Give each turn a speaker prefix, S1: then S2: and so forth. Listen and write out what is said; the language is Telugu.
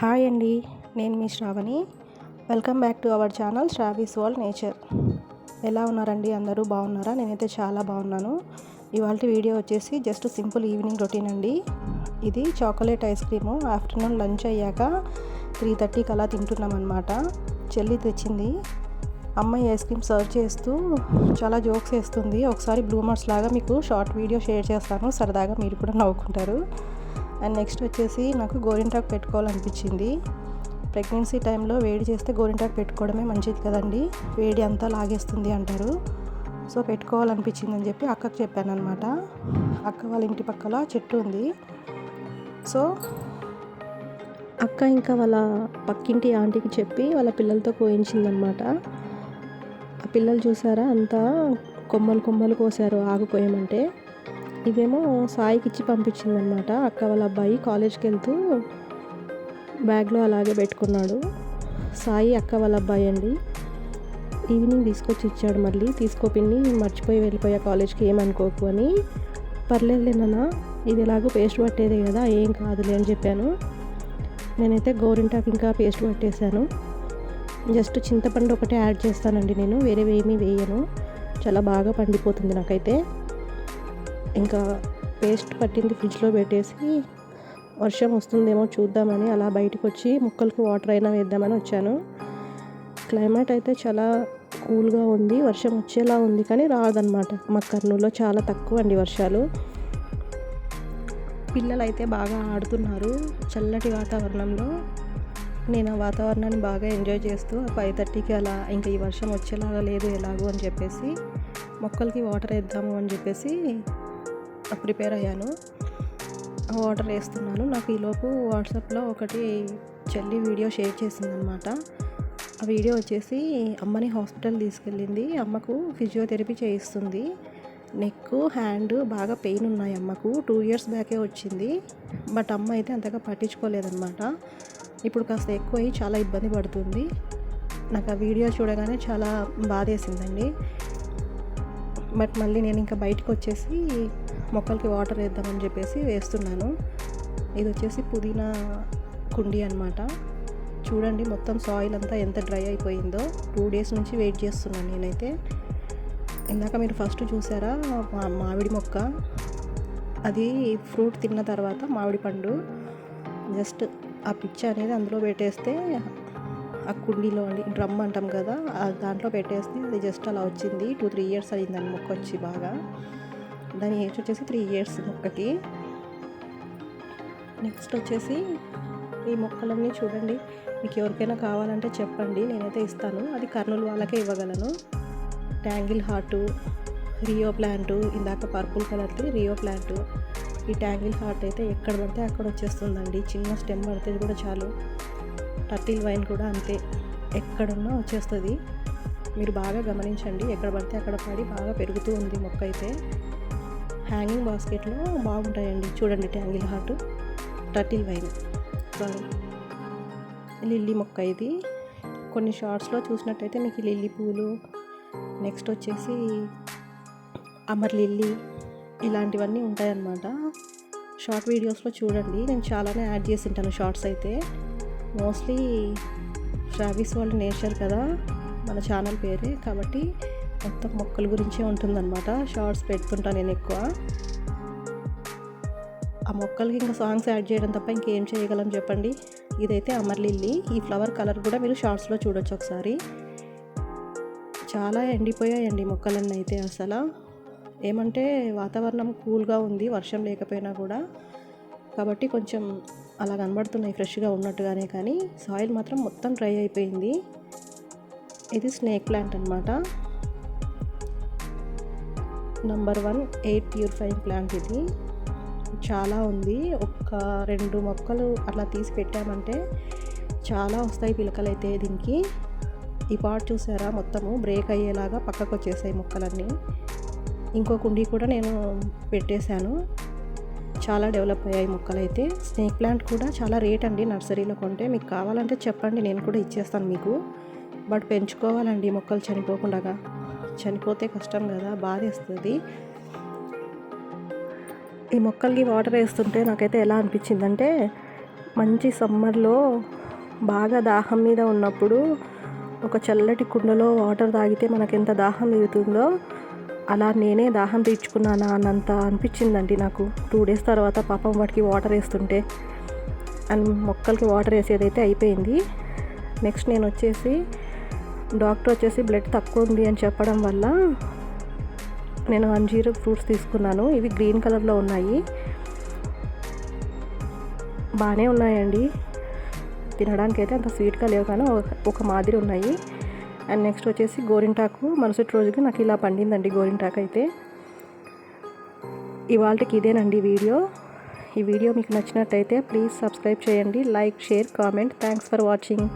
S1: హాయ్ అండి నేను మీ Shravani. Welcome back to our channel Shravi's world nature. ఎలా ఉన్నారండి? అందరూ బాగున్నారా? నేనైతే చాలా బాగున్నాను. ఇవాళ వీడియో వచ్చేసి జస్ట్ సింపుల్ ఈవినింగ్ రొటీన్ అండి. ఇది chocolate ice cream. Afternoon lunch అయ్యాక త్రీ థర్టీకి అలా తింటున్నాం అనమాట చెల్లి తెచ్చింది. అమ్మాయి ఐస్ క్రీమ్ సర్వ్ చేస్తూ చాలా జోక్స్ వేస్తుంది. ఒకసారి బ్లూమర్స్ లాగా మీకు షార్ట్ వీడియో షేర్ చేస్తాను. సరదాగా మీరు కూడా నవ్వుకుంటారు. అండ్ నెక్స్ట్ వచ్చేసి నాకు గోరింటాకు పెట్టుకోవాలనిపించింది. ప్రెగ్నెన్సీ టైంలో వేడి చేస్తే గోరింటాకు పెట్టుకోవడమే మంచిది కదండి. వేడి అంతా లాగేస్తుంది అంటారు. సో పెట్టుకోవాలనిపించింది అని చెప్పి అక్కకు చెప్పాను అనమాట అక్క వాళ్ళ ఇంటి పక్కల చెట్టు ఉంది. సో అక్క ఇంకా వాళ్ళ పక్కింటి ఆంటీకి చెప్పి వాళ్ళ పిల్లలతో కోయించిందనమాట ఆ పిల్లలు చూసారా? అంతా కొమ్మలు కొమ్మలు కోసారు ఆకు కోయమంటే. ఇదేమో సాయికి ఇచ్చి పంపించిందనమాట అక్క వాళ్ళ అబ్బాయి కాలేజ్కి వెళ్తూ బ్యాగ్లో అలాగే పెట్టుకున్నాడు. సాయి అక్క వాళ్ళ అబ్బాయి అండి. ఈవినింగ్ తీసుకొచ్చి ఇచ్చాడు మళ్ళీ. తీసుకోపిన్ని మర్చిపోయి వెళ్ళిపోయా కాలేజ్కి ఏమనుకోకు అని. పర్లేదులేనా ఇది ఎలాగో పేస్ట్ పట్టేదే కదా ఏం కాదులే అని చెప్పాను. నేనైతే గోరింటాకు ఇంకా పేస్ట్ పట్టేశాను. జస్ట్ చింతపండు ఒకటే యాడ్ చేస్తానండి నేను వేరే వేయను. చాలా బాగా పండిపోతుంది నాకైతే. ఇంకా పేస్ట్ పట్టింది ఫ్రిడ్జ్లో పెట్టేసి వర్షం వస్తుందేమో చూద్దామని అలా బయటకు వచ్చి ముక్కలకు వాటర్ అయినా వేద్దామని వచ్చాను. క్లైమేట్ అయితే చాలా కూల్గా ఉంది వర్షం వచ్చేలా ఉంది కానీ రాదనమాట మా కర్నూలులో చాలా తక్కువ అండి వర్షాలు. పిల్లలు అయితే బాగా ఆడుతున్నారు చల్లటి వాతావరణంలో. నేను ఆ వాతావరణాన్ని బాగా ఎంజాయ్ చేస్తూ ఫైవ్ థర్టీకి అలా ఇంకా ఈ వర్షం వచ్చేలాగా లేదు ఎలాగో అని చెప్పేసి మొక్కలకి వాటర్ వేద్దాము అని చెప్పేసి ప్రిపేర్ అయ్యాను. ఆర్డర్ వేస్తున్నాను. నాకు ఈలోపు వాట్సాప్లో ఒకటి చెల్లి వీడియో షేర్ చేసిందనమాట. ఆ వీడియో వచ్చేసి అమ్మని హాస్పిటల్ తీసుకెళ్ళింది. అమ్మకు ఫిజియోథెరపీ చేయిస్తుంది. నెక్ హ్యాండ్ బాగా పెయిన్ ఉన్నాయి అమ్మకు. టూ ఇయర్స్ బ్యాకే వచ్చింది. బట్ అమ్మ అయితే అంతగా పట్టించుకోలేదన్నమాట ఇప్పుడు కాస్త ఎక్కువ అయ్యి చాలా ఇబ్బంది పడుతుంది. నాకు ఆ వీడియో చూడగానే చాలా బాధేసిందండి. బట్ మళ్ళీ నేను ఇంకా బయటకు వచ్చేసి మొక్కలకి వాటర్ వేద్దామని చెప్పేసి వేస్తున్నాను. ఇది వచ్చేసి పుదీనా కుండీ అనమాట చూడండి మొత్తం సాయిల్ అంతా ఎంత డ్రై అయిపోయిందో. టూ డేస్ నుంచి వెయిట్ చేస్తున్నాను నేనైతే. ఇందాక మీరు ఫస్ట్ చూసారా మా మామిడి మొక్క? అది ఫ్రూట్ తిన్న తర్వాత మామిడి పండు జస్ట్ ఆ పిచ్చ అనేది అందులో పెట్టేస్తే ఆ కుండీలో డ్రమ్ అంటాం కదా దాంట్లో పెట్టేస్తే అది జస్ట్ అలా వచ్చింది. టూ త్రీ ఇయర్స్ అయింది దాని మొక్క వచ్చి బాగా. దాని ఏజ్ వచ్చేసి త్రీ ఇయర్స్ మొక్కకి. నెక్స్ట్ వచ్చేసి ఈ మొక్కలన్నీ చూడండి. మీకు ఎవరికైనా కావాలంటే చెప్పండి నేనైతే ఇస్తాను. అది కర్నూలు వాళ్ళకే ఇవ్వగలను. ట్యాంగిల్ హార్టు రియో ప్లాంటు ఇందాక పర్పుల్ కలర్ది రియో ప్లాంటు ఈ ట్యాంగిల్ హార్ట్ అయితే ఎక్కడ పడితే అక్కడ వచ్చేస్తుందండి. చిన్న స్టెమ్ పడితే కూడా చాలు. టర్టిల్ వైన్ కూడా అంతే. ఎక్కడున్నా వచ్చేస్తుంది. మీరు బాగా గమనించండి. ఎక్కడ పడితే అక్కడ పడి బాగా పెరుగుతూ ఉంది మొక్క అయితే. హ్యాంగింగ్ బాస్కెట్లో బాగుంటాయండి. చూడండి tangle heart. Turtle vine. Lily మొక్క ఇది. కొన్ని షార్ట్స్లో చూసినట్టయితే మీకు లిల్లీ పూలు. నెక్స్ట్ వచ్చేసి అమర్ లిల్లీ ఇలాంటివన్నీ ఉంటాయన్నమాట. షార్ట్ వీడియోస్లో చూడండి. నేను చాలానే యాడ్ చేసి ఉంటాను షార్ట్స్ అయితే. మోస్ట్లీ ట్రావిస్ వాళ్ళు నేచర్ కదా మన ఛానల్ పేరే. కాబట్టి మొత్తం మొక్కల గురించే ఉంటుందన్నమాట. షార్ట్స్ పెట్టుకుంటాను నేను ఎక్కువ. ఆ మొక్కలకి ఇంకా సాంగ్స్ యాడ్ చేయడం తప్ప ఇంకేం చేయగలం చెప్పండి. ఇదైతే అమర్లిల్లి ఈ ఫ్లవర్ కలర్ కూడా మీరు షార్ట్స్లో చూడొచ్చు ఒకసారి. చాలా ఎండిపోయాయండి మొక్కలన్నీ అయితే అసలు. ఏమంటే వాతావరణం కూల్గా ఉంది వర్షం లేకపోయినా కూడా. కాబట్టి కొంచెం అలా కనబడుతున్నాయి ఫ్రెష్గా ఉన్నట్టుగానే కానీ సాయిల్ మాత్రం మొత్తం డ్రై అయిపోయింది. ఇది స్నేక్ ప్లాంట్ అనమాట number one eight purifying plant ఇది. చాలా ఉంది. ఒక్క రెండు మొక్కలు అట్లా తీసి పెట్టామంటే చాలా వస్తాయి పిలకలు అయితే దీనికి. ఈ పాట్ చూసారా? మొత్తము బ్రేక్ అయ్యేలాగా పక్కకు వచ్చేసాయి మొక్కలన్నీ. ఇంకో కుండీ కూడా నేను పెట్టేశాను. చాలా డెవలప్ అయ్యాయి మొక్కలు అయితే స్నేక్ ప్లాంట్ కూడా చాలా రేట్ అండి నర్సరీలో కొంటే. మీకు కావాలంటే చెప్పండి నేను కూడా ఇచ్చేస్తాను మీకు. బట్ పెంచుకోవాలండి మొక్కలు చనిపోకుండా. చనిపోతే కష్టం కదా బాధేస్తుంది ఈ మొక్కలకి వాటర్ వేస్తుంటే నాకైతే ఎలా అనిపించిందంటే మంచి సమ్మర్లో బాగా దాహం మీద ఉన్నప్పుడు ఒక చల్లటి కుండలో వాటర్ తాగితే మనకెంత దాహం తీరుతుందో అలా నేనే దాహం తీర్చుకున్నానా అన్నంత అనిపించిందండి నాకు. టూ డేస్ తర్వాత పాపం వాటికి వాటర్ వేస్తుంటే అండ్ మొక్కలకి వాటర్ వేసేదైతే అయిపోయింది. నెక్స్ట్ నేను వచ్చేసి డాక్టర్ వచ్చేసి బ్లడ్ తక్కువ ఉంది అని చెప్పడం వల్ల నేను అంజీరు ఫ్రూట్స్ తీసుకున్నాను. ఇవి గ్రీన్ కలర్లో ఉన్నాయి. బాగానే ఉన్నాయండి. తినడానికి అయితే అంత స్వీట్గా లేవు కానీ ఒక మాదిరి ఉన్నాయి. అండ్ నెక్స్ట్ వచ్చేసి గోరింటాకు. మరుసటి రోజుకి నాకు ఇలా పండిందండి గోరింటాకు అయితే ఇవాళకి ఇదేనండి వీడియో. ఈ వీడియో మీకు నచ్చినట్టయితే ప్లీజ్ సబ్స్క్రైబ్ చేయండి. Like share comment. Thanks for watching